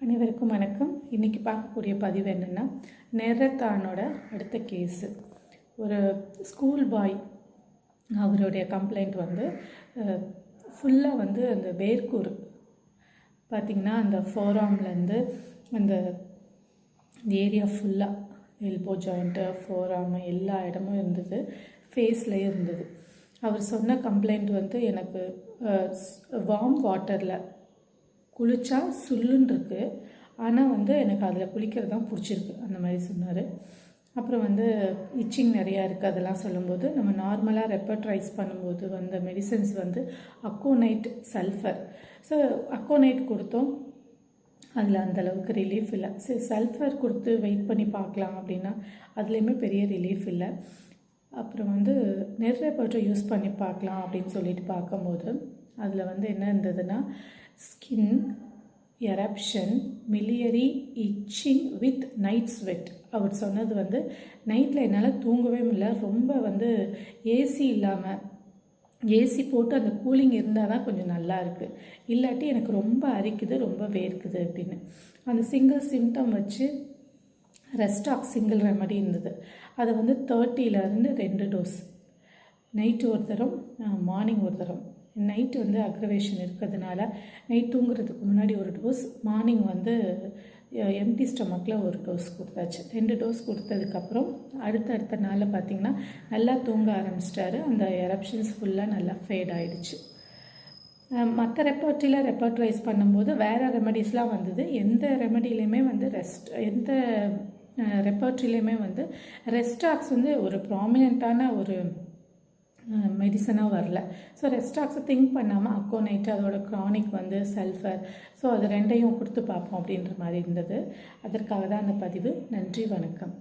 அனைவருக்கும் வணக்கம். இன்றைக்கி பார்க்கக்கூடிய பதிவு என்னென்னா நெரத்தானோட அடுத்த கேஸு. ஒரு ஸ்கூல் பாய் அவருடைய கம்ப்ளைண்ட் வந்து ஃபுல்லாக வந்து அந்த வேர்க்கூர். பார்த்திங்கன்னா அந்த ஃபோராம்லேருந்து அந்த ஏரியா ஃபுல்லாக எல்போ ஜாயிண்ட்டு ஃபோராம் எல்லா இடமும் இருந்தது. ஃபேஸ்லேயே இருந்தது. அவர் சொன்ன கம்ப்ளைண்ட் வந்து எனக்கு வார்ம் வாட்டரில் குளிச்சா சுல்லுன்னுருக்கு ஆனால் வந்து எனக்கு அதில் குளிக்கிறது தான் பிடிச்சிருக்கு. அந்த மாதிரி சொன்னார். அப்புறம் வந்து இச்சிங் நிறையா இருக்குது அதெல்லாம் சொல்லும்போது நம்ம நார்மலாக ரெப்பர்ட்ரைஸ் பண்ணும்போது வந்த மெடிசன்ஸ் வந்து அக்கோனைட் சல்ஃபர் ஸோ அக்கோனைட் கொடுத்தோம். அதில் அந்தளவுக்கு ரிலீஃப் இல்லை. சரி சல்ஃபர் கொடுத்து வெயிட் பண்ணி பார்க்கலாம் அப்படின்னா அதுலேயுமே பெரிய ரிலீஃப் இல்லை. அப்புறம் வந்து நிறைய பட்டம் யூஸ் பண்ணி பார்க்கலாம் அப்படின்னு சொல்லிட்டு பார்க்கும்போது அதில் வந்து என்ன இருந்ததுன்னா skin eruption miliary itching with night sweat. அவர் சொன்னது வந்து நைட்டில் என்னால் தூங்கவே முடியல. ரொம்ப வந்து ஏசி இல்லாமல் ஏசி போட்டு அந்த கூலிங் இருந்தால் தான் கொஞ்சம் நல்லா இருக்குது இல்லாட்டி எனக்கு ரொம்ப அரிக்குது ரொம்ப வேர்க்குது அப்படின்னு. அந்த சிங்கிள் சிம்டம் வச்சு ரெஸ்டாக் சிங்கிள் ரெமடி இருந்தது. அதை வந்து தேர்ட்டியிலேருந்து ரெண்டு டோஸ் நைட்டு ஒரு தரம் மார்னிங் ஒரு தரம். நைட்டு வந்து அக்ரவேஷன் இருக்கிறதுனால நைட் தூங்குறதுக்கு முன்னாடி ஒரு டோஸ் மார்னிங் வந்து எம்டி ஸ்டமக்கில் ஒரு டோஸ் கொடுத்தாச்சு. ரெண்டு டோஸ் கொடுத்ததுக்கப்புறம் அடுத்தடுத்த நாளில் பார்த்திங்கன்னா நல்லா தூங்க ஆரம்பிச்சிட்டாரு. அந்த எரப்ஷன்ஸ் ஃபுல்லாக நல்லா ஃபேட் ஆகிடுச்சு மற்ற ரெப்பர்ட்ரியில் ரெப்பர்ட்ரைஸ் பண்ணும்போது வேறு ரெமடிஸ்லாம் வந்தது. எந்த ரெமடியிலையுமே வந்து ரெஸ்ட் எந்த ரெப்பர்ட்ரிலையுமே வந்து ரெஸ்டாக்ஸ் வந்து ஒரு ப்ராமினெண்ட்டான ஒரு மெடிசனாக வரல. ஸோ ரெஸ்டாக்ஸை திங்க் பண்ணாமல் அக்கோனைட்டு அதோட க்ரானிக் வந்து சல்ஃபர் ஸோ அது ரெண்டையும் கொடுத்து பார்ப்போம் அப்படின்ற மாதிரி இருந்தது. அதற்காக தான் அந்த பதிவு. நன்றி வணக்கம்.